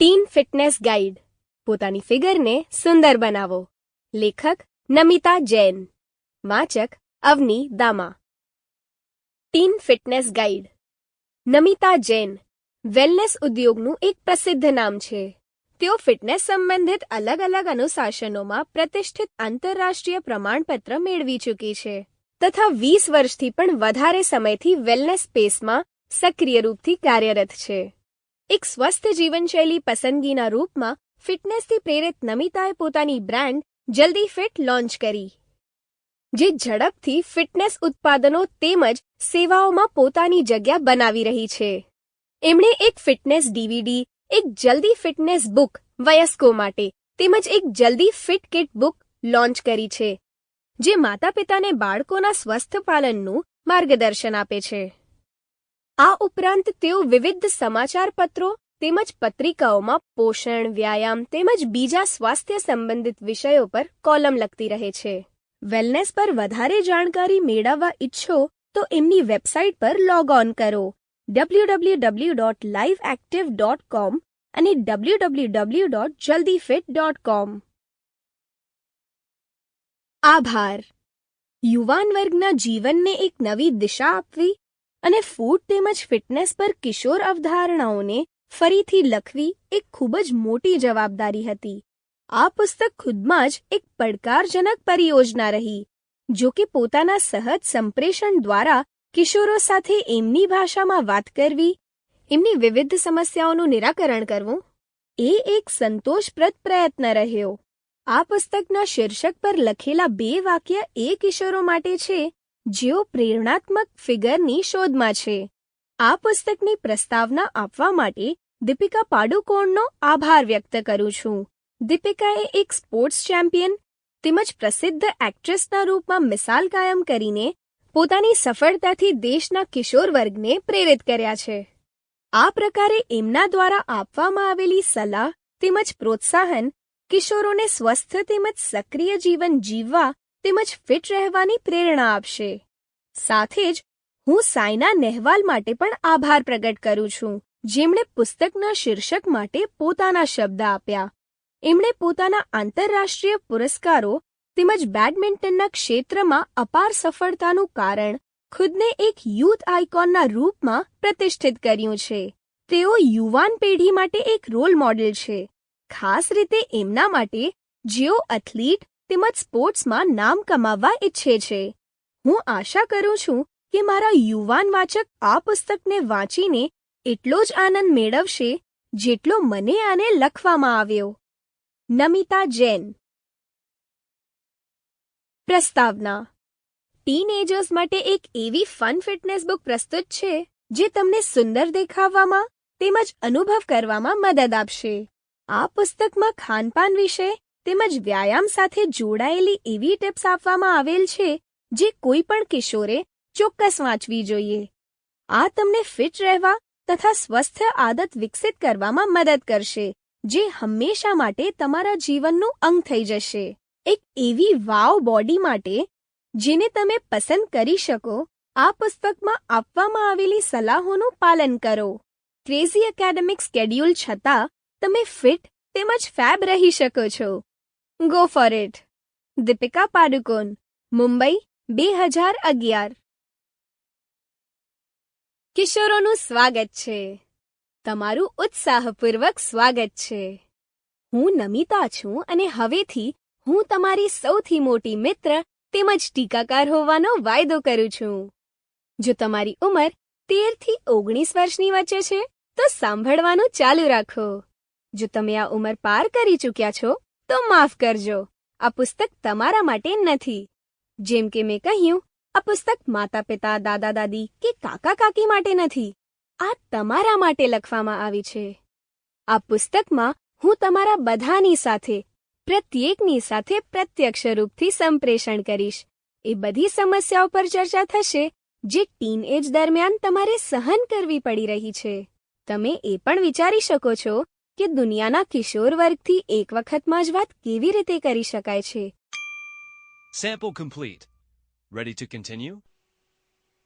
Tin fitness guide. પોતાની ફિગરને સુંદર બનાવો. લેખક નમિતા જૈન. વાચક Avani Dama. Teen fitness guide. Namita Jain. Wellness ઉદ્યોગનું એક પ્રસિદ્ધ નામ છે. તેઓ ફિટનેસ સંબંધિત અલગ અલગ અનુશાસનોમાં પ્રતિષ્ઠિત આંતરરાષ્ટ્રીય પ્રમાણપત્ર મેળવી ચૂકી છે. તથા વીસ વર્ષથી પણ વધારે સમયથી વેલનેસ સ્પેસમાં સક્રિય રૂપથી કાર્યરત છે. એક સ્વસ્થ જીવનશૈલી પસંદગીના રૂપમાં ફિટનેસથી પ્રેરિત નમિતાએ પોતાની બ્રાન્ડ જલ્દી ફિટ લોન્ચ કરી. જે ઝડપથી ફિટનેસ ઉત્પાદનો તેમજ સેવાઓમાં પોતાની જગ્યા બનાવી રહી છે. એમણે એક ફિટનેસ ડીવીડી, એક જલ્દી ફિટનેસ બુક વયસ્કો માટે તેમજ એક જલ્દી ફિટ કિટ બુક લોન્ચ કરી છે, જે માતા પિતાને બાળકોના સ્વસ્થ પાલનનું માર્ગદર્શન આપે છે. આ ઉપરાંત તેઓ વિવિધ સમાચાર પત્રો તેમજ પત્રિકાઓમાં પોષણ, વ્યાયામ તેમજ બીજા સ્વાસ્થ્ય સંબંધિત વિષયો પર કોલમ લખતી રહે છે. વેલનેસ પર વધારે જાણકારી મેળવવા ઈચ્છો તો એમની વેબસાઇટ પર લોગ ઓન કરો. W W W dot live active dot com અને W W W dot jaldi fit dot com આભાર. યુવાન વર્ગના જીવનને એક નવી દિશા આપવી અને ફૂડ તેમજ ફિટનેસ પર કિશોર અવધારણાઓને ફરીથી લખવી એક ખૂબ જ મોટી જવાબદારી હતી. આ પુસ્તક ખુદમાં જ એક પડકારજનક પરિયોજના રહી, જો કે પોતાના સહજ સંપ્રેષણ દ્વારા કિશોરો સાથે એમની ભાષામાં વાત કરવી, એમની વિવિધ સમસ્યાઓનું નિરાકરણ કરવું, એ એક સંતોષપ્રદ પ્રયત્ન રહ્યો. આ પુસ્તકના શીર્ષક પર લખેલા બે વાક્ય એ કિશોરો માટે છે જેઓ પ્રેરણાત્મક ફિગરની શોધમાં છે. આ પુસ્તકની પ્રસ્તાવના આપવા માટે દીપિકા પાડુકોણનો આભાર વ્યક્ત કરું છું. દીપિકાએ એક સ્પોર્ટ્સ ચેમ્પિયન, તેમજ પ્રસિદ્ધ એક્ટ્રેસના રૂપમાં મિસાલ કાયમ કરીને પોતાની સફળતાથી દેશના કિશોર વર્ગને પ્રેરિત કર્યા છે. આ પ્રકારે એમના દ્વારા આપવામાં આવેલી સલાહ તેમજ પ્રોત્સાહન કિશોરોને સ્વસ્થ તેમજ સક્રિય જીવન જીવવા તેમજ ફિટ રહેવાની પ્રેરણા આપશે. સાથે જ, હું સાયના નેહવાલ માટે પણ આભાર પ્રગટ કરું છું. જેમણે પુસ્તકના શીર્ષક માટે પોતાના શબ્દ આપ્યા. એમણે પોતાના આંતરરાષ્ટ્રીય પુરસ્કારો તેમજ બેડમિન્ટનના ક્ષેત્રમાં અપાર સફળતાનું કારણ ખુદને એક યુથ આઇકોનના રૂપમાં પ્રતિષ્ઠિત કર્યું છે. તેઓ યુવાન પેઢી માટે એક રોલ મોડેલ છે. ખાસ રીતે એમના માટે, જેઓ એથ્લીટ તેમજ સ્પોર્ટ્સમાં નામ કમાવવા ઈચ્છે છે. હું આશા કરું છું કે મારા યુવાન વાચક આ પુસ્તકને વાંચીને એટલો જ આનંદ મેળવશે જેટલો મને આને લખવામાં આવ્યો. નમિતા જૈન. પ્રસ્તાવના. ટીનેજર્સ માટે એક એવી ફન ફિટનેસ બુક પ્રસ્તુત છે જે તમને સુંદર દેખાવામાં તેમજ અનુભવ કરવામાં મદદ આપશે. આ પુસ્તકમાં ખાનપાન વિશે તેમજ વ્યાયામ સાથે જોડાયેલી એવી ટિપ્સ આપવામાં આવેલ છે, જે કોઈ પણ કિશોરે ચોક્કસ વાંચવી જોઈએ. આ તમને ફિટ રહેવા તથા સ્વસ્થ આદત વિકસિત કરવામાં મદદ કરશે, જે હંમેશા માટે તમારા જીવનનું અંગ થઈ જશે. એક એવી વાવ બોડી માટે, જેને તમે પસંદ કરી શકો, આ પુસ્તકમાં આપવામાં આવેલી સલાહોનું પાલન કરો. ક્રેઝી એકેડેમિક સ્કેડ્યુલ છતાં, તમે ફિટ તેમજ ફેબ રહી શકો છો. Go for it Deepika Padukone Mumbai બે હજાર અગિયાર. કિશોરોનું સ્વાગત છે. તમારું ઉત્સાહપૂર્વક સ્વાગત છે. હું નમિતા છું અને હવેથી હું તમારી સૌથી મોટી મિત્ર તેમજ ટીકાકાર હોવાનો વાયદો કરું છું. જો તમારી ઉંમર તેરથી ઓગણીસ વર્ષની વચ્ચે છે, તો સાંભળવાનું ચાલુ રાખો. જો તમે આ ઉંમર પાર કરી ચૂક્યા છો તો માફ કરજો. આ પુસ્તક તમારા માટે નથી. જેમ કે મેં કહ્યું, આ પુસ્તક માતા પિતા દાદા દાદી કે કાકા કાકી માટે નથી. આ તમારા માટે લખવામાં આવી છે. આ પુસ્તકમાં હું તમારા બધાની સાથે, પ્રત્યેકની સાથે પ્રત્યક્ષ રૂપથી સંપ્રેષણ કરીશ. એ બધી સમસ્યાઓ પર ચર્ચા થશે, જે ટીન એજ દરમિયાન તમારે સહન કરવી પડી રહી છે. તમે એ પણ વિચારી શકો છો કે દુનિયાના કિશોર વર્ગથી એક વખતમાં જ વાત કેવી રીતે કરી શકાય છે Sample complete. Ready to continue?